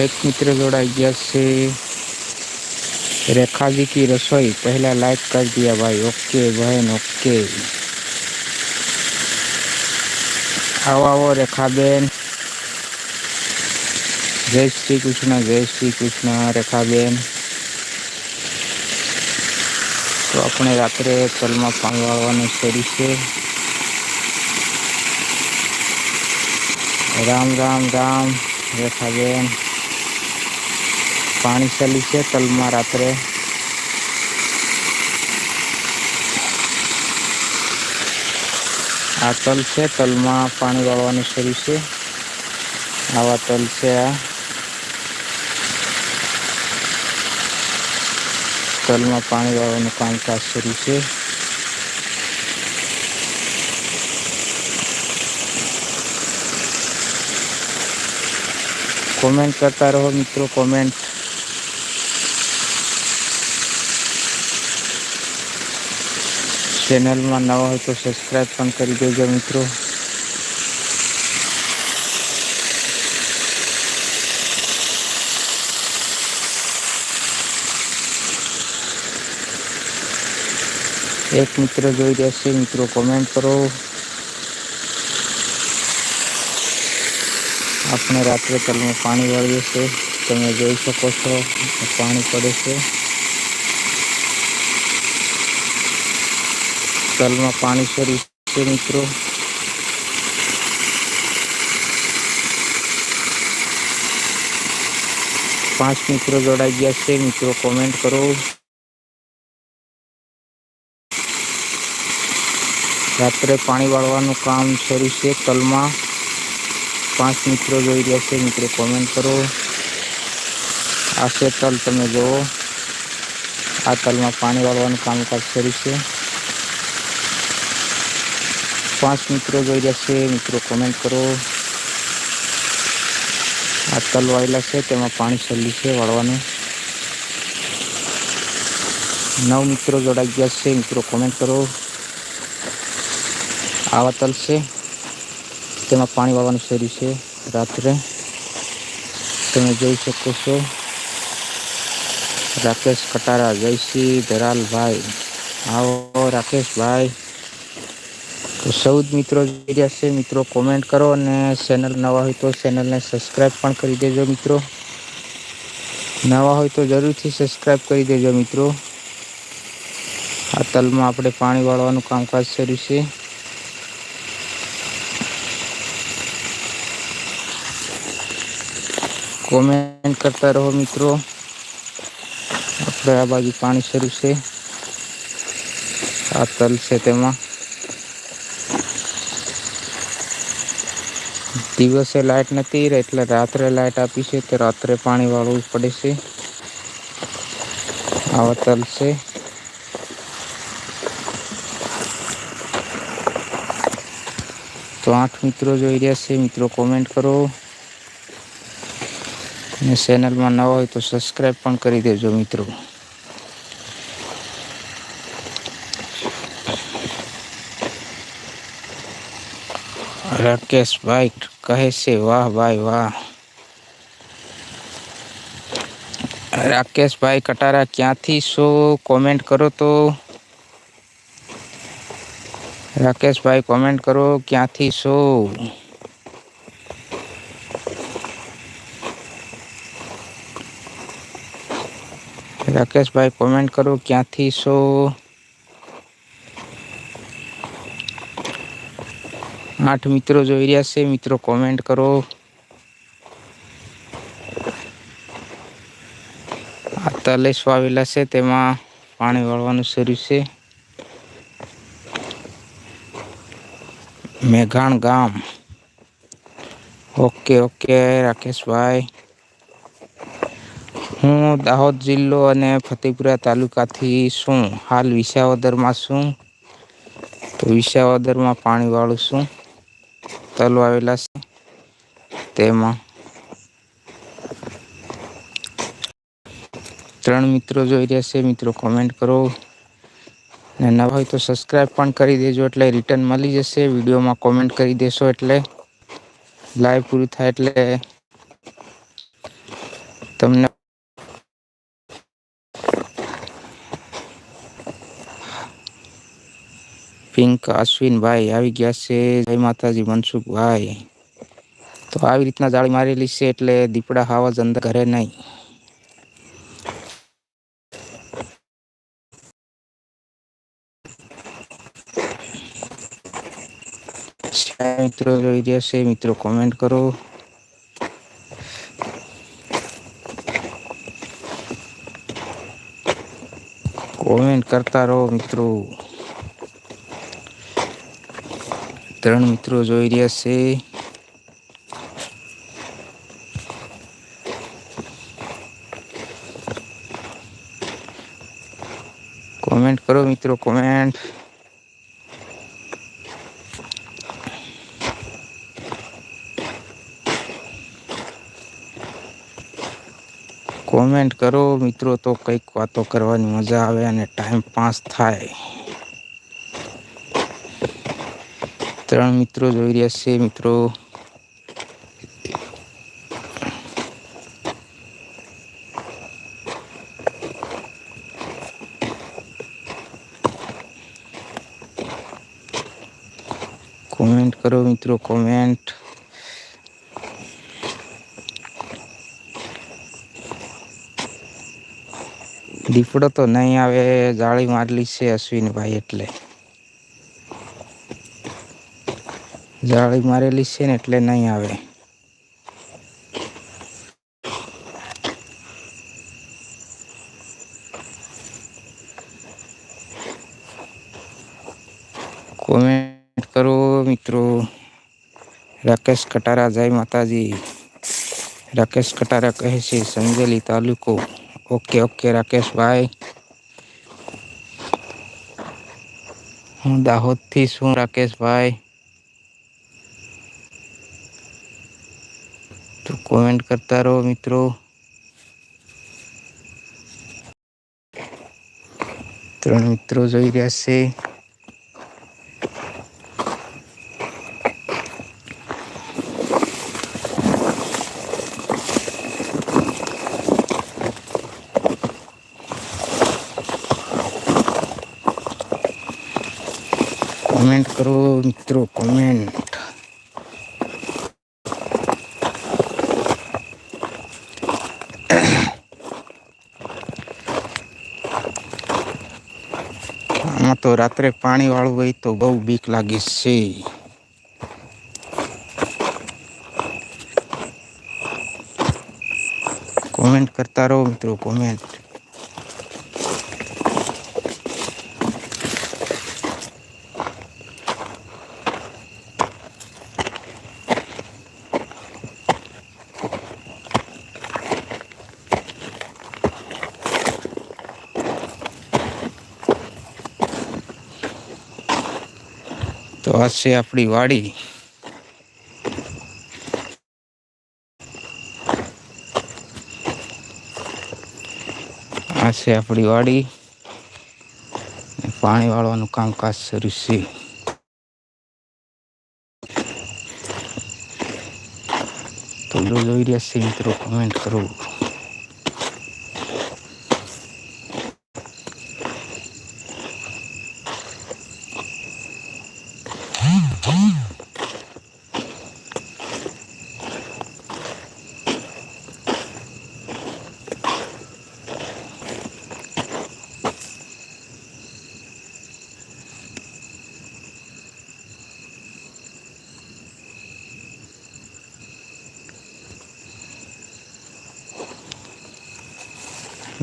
एक मित्र, जोड़ा गया से रेखा जी की रसोई, पहला लाइक कर दिया भाई। ओके बहन, ओके। हवा वो रेखा बहन। जय श्री कृष्ण, जय श्री कृष्ण रेखा बहन। तो अपने रात्र कलमा पानवाने शरीर से राम राम राम, रेखा बहन। પાણી ચાલી છે તલમાં રાત્રે. આ તલ છે, તલમાં પાણી વાળવાનું શરૂ છે. આવા તલ છે આ. તલમાં પાણી વાળવાનું કામકાજ શરૂ છે. કોમેન્ટ કરતા રહો મિત્રો, કોમેન્ટ. ચેનલમાં નવા હોય તો સબસ્ક્રાઈબ પણ કરી દેજો મિત્રો એક મિત્ર જોઈ રહ્યા છે મિત્રો કોમેન્ટ કરો આપણે રાત્રે તલમાં પાણી વાળીએ છીએ તમે જોઈ શકો છો પાણી પડે છે તલમાં પાણી શરૂ છે મિત્રો. પાંચ મિત્રો જોડાઈ ગયા છે. મિત્રો કોમેન્ટ કરો. રાત્રે પાણી વાળવાનું કામ શરૂ છે તલમાં. પાંચ મિત્રો જોઈ રહ્યા છે. મિત્રો કોમેન્ટ કરો. આ છે તલ, તમે જુઓ. આ તલમાં પાણી વાળવાનું કામકાજ શરૂ છે. પાંચ મિત્રો જોઈ રહ્યા છે, મિત્રો કોમેન્ટ કરો. આ તલ વાયેલા છે, તેમાં પાણી છેલ્લી છે વાળવાનું. નવ મિત્રો જોડાઈ ગયા છે, મિત્રો કોમેન્ટ કરો. આવા તલ છે, તેમાં પાણી વાળવાનું શરૂ છે રાત્રે. તમે જોઈ શકો છો. રાકેશ કટારા જયશ્રી ધરાલભાઈ. આવો રાકેશભાઈ. તો ચૌદ મિત્રો જોઈ રહ્યા છે. મિત્રો કોમેન્ટ કરો અને ચેનલ નવા હોય તો ચેનલને સબસ્ક્રાઈબ પણ કરી દેજો મિત્રો. નવા હોય તો જરૂરથી સબસ્ક્રાઈબ કરી દેજો મિત્રો. આ તલમાં આપણે પાણી વાળવાનું કામકાજ કર્યું છે. કોમેન્ટ કરતા રહો મિત્રો. આપણે આ બાજુ પાણી શરૂ છે. આ તલ છે તેમાં. દિવસે લાઇટ નથી એટલે રાત્રે લાઇટ આપી છે તો રાત્રે પાણી વાળવું પડે છે. આવા છે. તો આઠ મિત્રો જોઈ રહ્યા છે. મિત્રો કોમેન્ટ કરો. અને ચેનલમાં નવા હોય તો સબસ્ક્રાઈબ પણ કરી દેજો મિત્રો. રાકેશભાઈ કહે છે વાહ ભાઈ વાહ રાકેશભાઈ કટારા ક્યાંથી છો કોમેન્ટ કરો તો રાકેશભાઈ કોમેન્ટ કરો ક્યાંથી છો રાકેશભાઈ કોમેન્ટ કરો ક્યાંથી છો આઠ મિત્રો જોઈ રહ્યા છે. મિત્રો કોમેન્ટ કરો. આ તલેસ વાવેલા છે. તેમાં પાણી વાળવાનું શરૂ છે. મેઘાણ ગામ. Okay okay, Rakeshbhai. હું દાહોદ જિલ્લો અને ફતેપુરા તાલુકાથી છું. હાલ વિસાવદરમાં છું. તો વિસાવદરમાં પાણી વાળું છું. તલ આવેલા છે. તેમાં ત્રણ મિત્રો જોઈ રહ્યા છે. મિત્રો કોમેન્ટ કરો. ને નવા હોય તો સબસ્ક્રાઈબ પણ કરી દેજો એટલે રિટર્ન મળી જશે. વિડીયોમાં કોમેન્ટ કરી દેશો એટલે લાઈવ પૂરું થાય એટલે પિંક અશ્વિનભાઈ આવી ગયા છે જય માતાજી મનસુખભાઈ તો આવી રીતના જાળી મારેલી છે એટલે દીપડા હાવા જ અંદર ઘરે નહીં મિત્રો જોઈ રહ્યા છે મિત્રો કોમેન્ટ કરો કોમેન્ટ કરતા રહો મિત્રો ત્રણ મિત્રો જોઈ રહ્યા છે. કોમેન્ટ કરો મિત્રો કોમેન્ટ કોમેન્ટ કરો મિત્રો, તો કંઈક વાતો કરવાની મજા આવે અને ટાઈમ પાસ થાય. ત્રણ મિત્રો જોઈ રહ્યા છે, મિત્રો. કોમેન્ટ કરો, મિત્રો કોમેન્ટ દીપડો તો નહીં આવે, જાળી મારલી છે અશ્વિનભાઈ એટલે. જાળી મારેલી છે ને એટલે નહીં આવે કોમેન્ટ કરો મિત્રો રાકેશ કટારા જય માતાજી રાકેશ કટારા કહે છે સંજેલી તાલુકો ઓકે ઓકે રાકેશભાઈ હું દાહોદથી છું રાકેશભાઈ કોમેન્ટ કરતા રહો મિત્રો ત્રણ મિત્રો જોઈ રહ્યા છે કોમેન્ટ કરો મિત્રો કોમેન્ટ તો રાત્રે પાણી વાળું હોય તો બહુ બીક લાગે છે કોમેન્ટ કરતા રહો મિત્રો કોમેન્ટ તો આ છે આપણી વાડી. આ છે આપણી વાડી. પાણી વાળવાનું કામકાજ શરૂ છે. તો જો જોઈ રહ્યા છે મિત્રો કમેન્ટ કરો.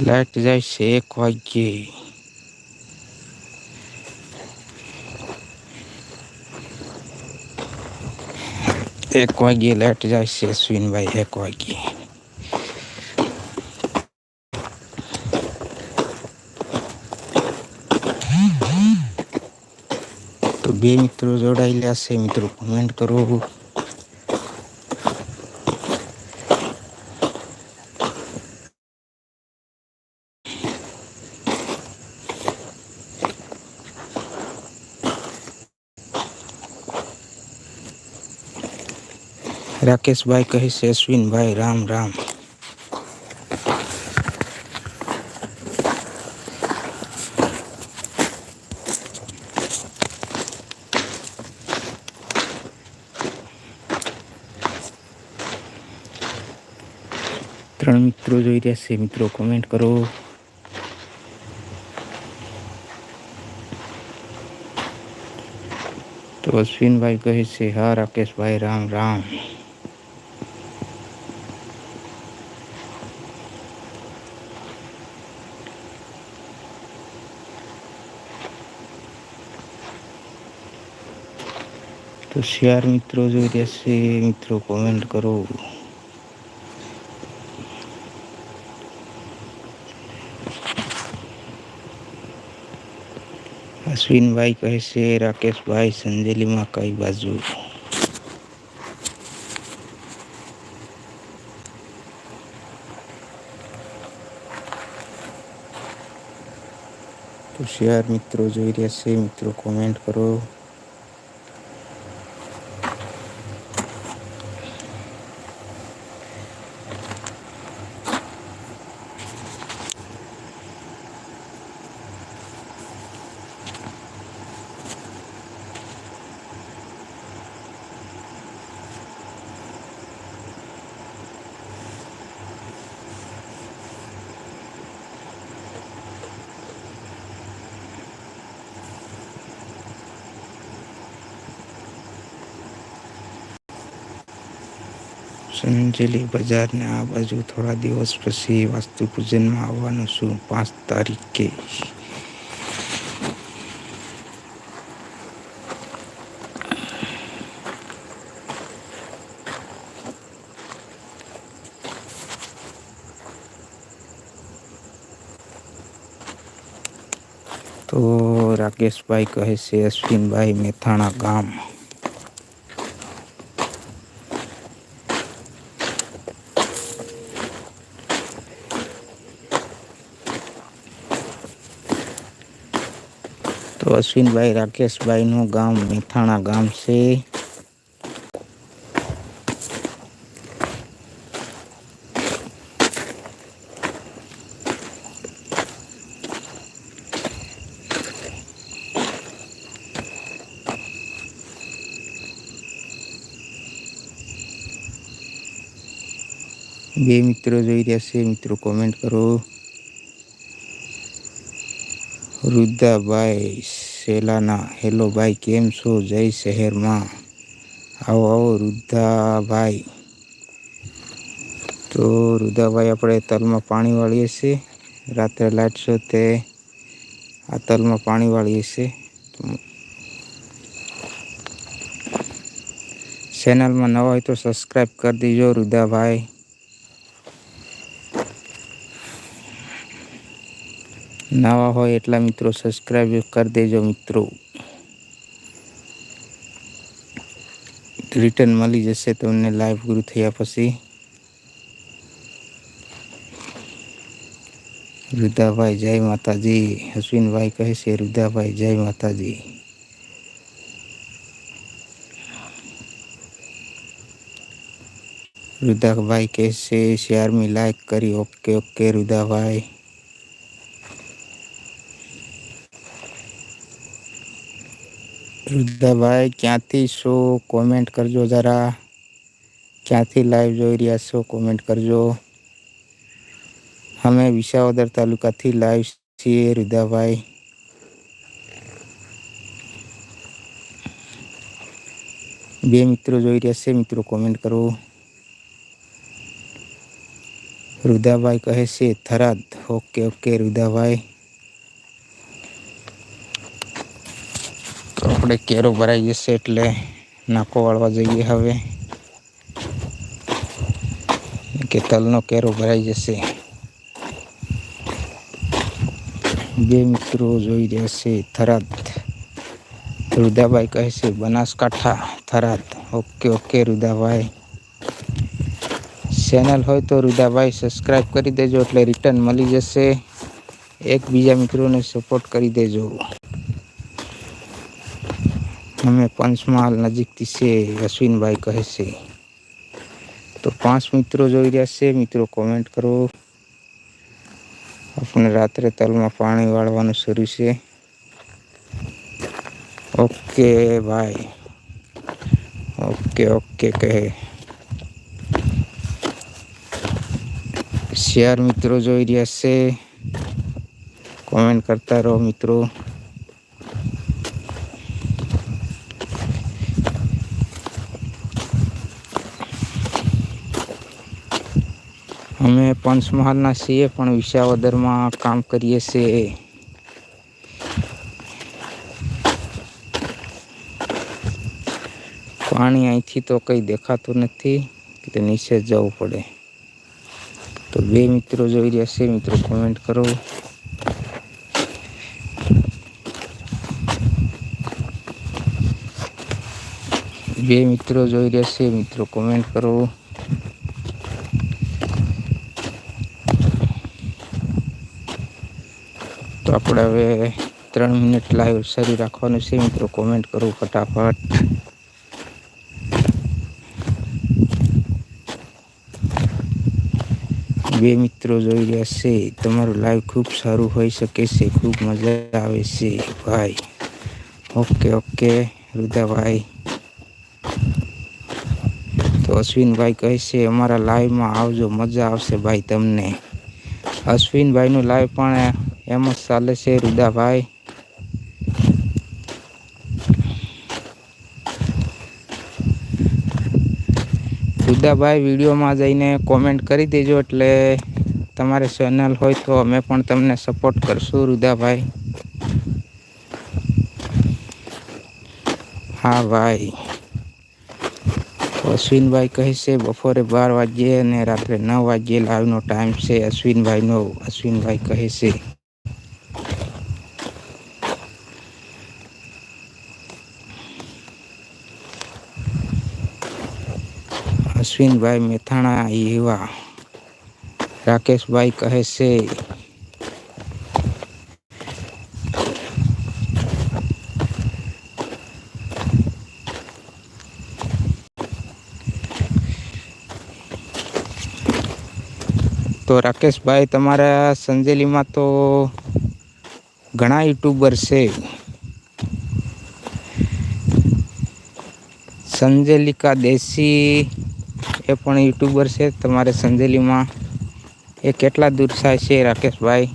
લાઈટ જાય છે એક વાગ્યે એક વાગ્યે લાઈટ જાય છે અશ્વિનભાઈ એક વાગ્યે તો બે મિત્રો જોડાયેલા છે મિત્રો કોમેન્ટ કરો રાકેશભાઈ કહે છે અશ્વિનભાઈ રામ રામ ત્રણ મિત્રો જોઈ રહ્યા છે મિત્રો કોમેન્ટ કરો તો અશ્વિનભાઈ કહે છે હા રાકેશભાઈ રામ રામ તો શિયાર મિત્રો જોઈ રહ્યા છે મિત્રો કોમેન્ટ કરો અશ્વિનભાઈ કહે છે રાકેશભાઈ સંજેલીમાં કઈ બાજુ તો શિયાર મિત્રો જોઈ રહ્યા છે મિત્રો કોમેન્ટ કરો સંજેલી બજારને આ બાજુ થોડા દિવસ પછી વાસ્તુ પૂજનમાં આવવાનું છું પાંચ તારીખે તો રાકેશભાઈ કહે છે અશ્વિનભાઈ મેથાણા ગામ તો અશ્વિનભાઈ રાકેશભાઈનું ગામ મેથાણા ગામ છે બે મિત્રો જોઈ રહ્યા છે મિત્રો કોમેન્ટ કરો રુદ્રાભાઈ સેલાના, હેલો ભાઈ, કેમ છો? જય શહેરમાં. આવો આવો રુદ્રાભાઈ તો રુદ્રાભાઈ આપણે તલમાં પાણી વાળીએ છીએ. રાત્રે લાઈટ તે આ તલમાં પાણી વાળીએ છીએ. ચેનલમાં નવા હોય તો સબસ્ક્રાઈબ કરી દેજો રુદાભાઈ નવા હોય એટલા મિત્રો સબસ્ક્રાઈબ કરી દેજો મિત્રો. રિટર્ન મળી જશે તમને લાઈવ ગુરુ થયા પછી. રુદાભાઈ જય માતાજી. અશ્વિનભાઈ કહે છે રુદાભાઈ જય માતાજી. રુદાભાઈ કહે છે શેરમી લાઈક કરી. ઓકે ઓકે રુદાભાઈ રુદ્ધાભાઈ ક્યાંથી છો કોમેન્ટ કરજો જરા ક્યાંથી લાઈવ જોઈ રહ્યા છો કોમેન્ટ કરજો અમે વિસાવદર તાલુકાથી લાઈવ છીએ રુદ્ધાભાઈ બે મિત્રો જોઈ રહ્યા છે મિત્રો કોમેન્ટ કરો રુદાભાઈ કહે છે થરાદ ઓકે ઓકે રુદાભાઈ આપણે કેરો ભરાઈ જશે એટલે નાકો વાળવા જઈએ હવે કે તલનો કેરો ભરાઈ જશે બે મિત્રો જોઈ રહ્યા છે થરાદ રુદાભાઈ કહે છે Banaskantha Tharad okay okay Rudabhai channel હોય તો રુદાભાઈ સબસ્ક્રાઈબ કરી દેજો એટલે રિટર્ન મળી જશે એકબીજા મિત્રોને સપોર્ટ કરી દેજો અમે પંચમહાલ નજીકથી છે અશ્વિનભાઈ કહે છે તો પાંચ મિત્રો જોઈ રહ્યા છે મિત્રો કોમેન્ટ કરો આપણે રાત્રે તલમાં પાણી વાળવાનું શરૂ છે ઓકે ભાઈ ઓકે ઓકે કહે શેર મિત્રો જોઈ રહ્યા છે કોમેન્ટ કરતા રહો મિત્રો અમે પંચમહાલના છીએ, પણ વિસાવદરમાં કામ કરીએ છીએ. પાણી અહીંથી તો કંઈ દેખાતું નથી એટલે નીચે જવું પડે. તો બે મિત્રો જોઈ રહ્યા છે, મિત્રો કોમેન્ટ કરો. બે મિત્રો જોઈ રહ્યા છે, મિત્રો કોમેન્ટ કરો. આપણે હવે ત્રણ મિનિટ લાઈવ શરૂ રાખવાનું છે. મિત્રો કોમેન્ટ કરો ફટાફટ. બે મિત્રો જોઈ રહ્યા છે. તમારું લાઈવ ખૂબ સારું હોઈ શકે છે. ખૂબ મજા આવે છે. ભાઈ, ઓકે ઓકે રુદાભાઈ તો અશ્વિનભાઈ કહે છે, અમારા લાઈવમાં આવજો, મજા આવશે ભાઈ તમને. અશ્વિનભાઈનું લાઈવ પણ એમ ચાલે છે રુદાભાઈ. રુદાભાઈ, વિડીયોમાં જઈને કોમેન્ટ કરી દેજો એટલે તમારે ચેનલ હોય તો અમે પણ તમને સપોર્ટ કરશું રુદાભાઈ. હા ભાઈ. અશ્વિનભાઈ કહે છે, બપોરે બાર વાગ્યે અને રાત્રે નવ વાગ્યે લાઈવનો ટાઈમ છે. અશ્વિનભાઈનો અશ્વિનભાઈ કહે છે અશ્વિનભાઈ મેથાણા એવા રાકેશભાઈ કહે છે તો રાકેશભાઈ તમારા સંજેલીમાં તો ઘણા યુટ્યુબર છે સંજેલિકા દેશી એ પણ યુટ્યુબર છે. તમારે સંજેલીમાં એ કેટલા દૂર થાય છે, રાકેશભાઈ?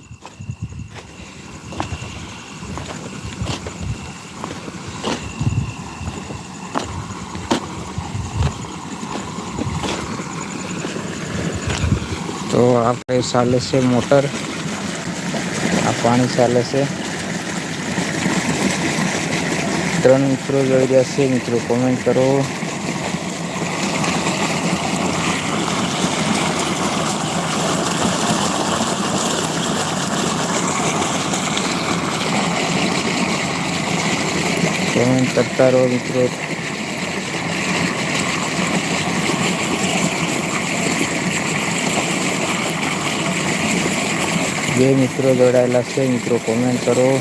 તો આપણે ચાલે છે મોટર. આ પાણી ચાલે છે. ત્રણ મિત્રો જોઈ રહ્યા છે. મિત્રો કોમેન્ટ કરો. કોમેન્ટ કરતા રહો મિત્રો. બે મિત્રો જોડાયેલા છે, મિત્રો કોમેન્ટ કરો.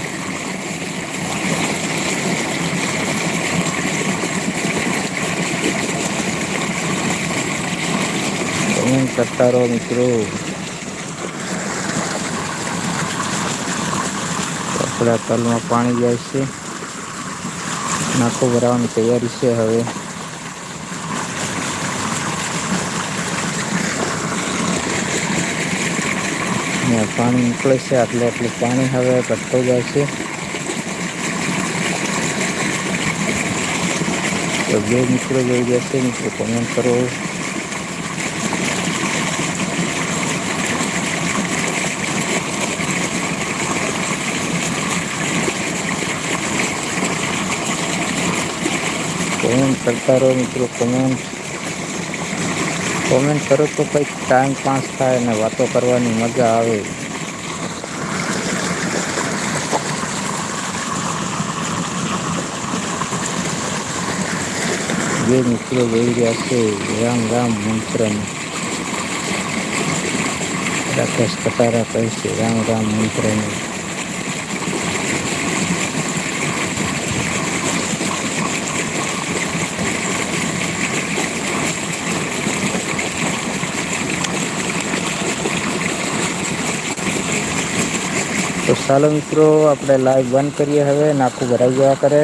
કોમેન્ટ કરતા રહો મિત્રો. આપણા તલમાં પાણી જાય છે. નાખો ભરાવાની તૈયારી છે હવે ને પાણી નીકળે છે આટલું આટલું પાણી હવે ઘટતો જાય છે તો બે મિત્રો જોઈ ગયા છે મિત્રો કોમેન્ટ કરો કોમેન્ટ કરતા રહો મિત્રો કોમેન્ટ કોમેન્ટ કરો તો કંઈક ટાઈમ પાસ થાય અને વાતો કરવાની મજા આવે. જે મિત્રો જોઈ રહ્યા છે, રામ રામ મંત્રને રાકેશ કટારા કહે છે, રામ રામ મંત્રને તો ચાલો મિત્રો આપણે લાઈવ બંધ કરીએ હવે નાખું ભરાઈ ગયા કરે.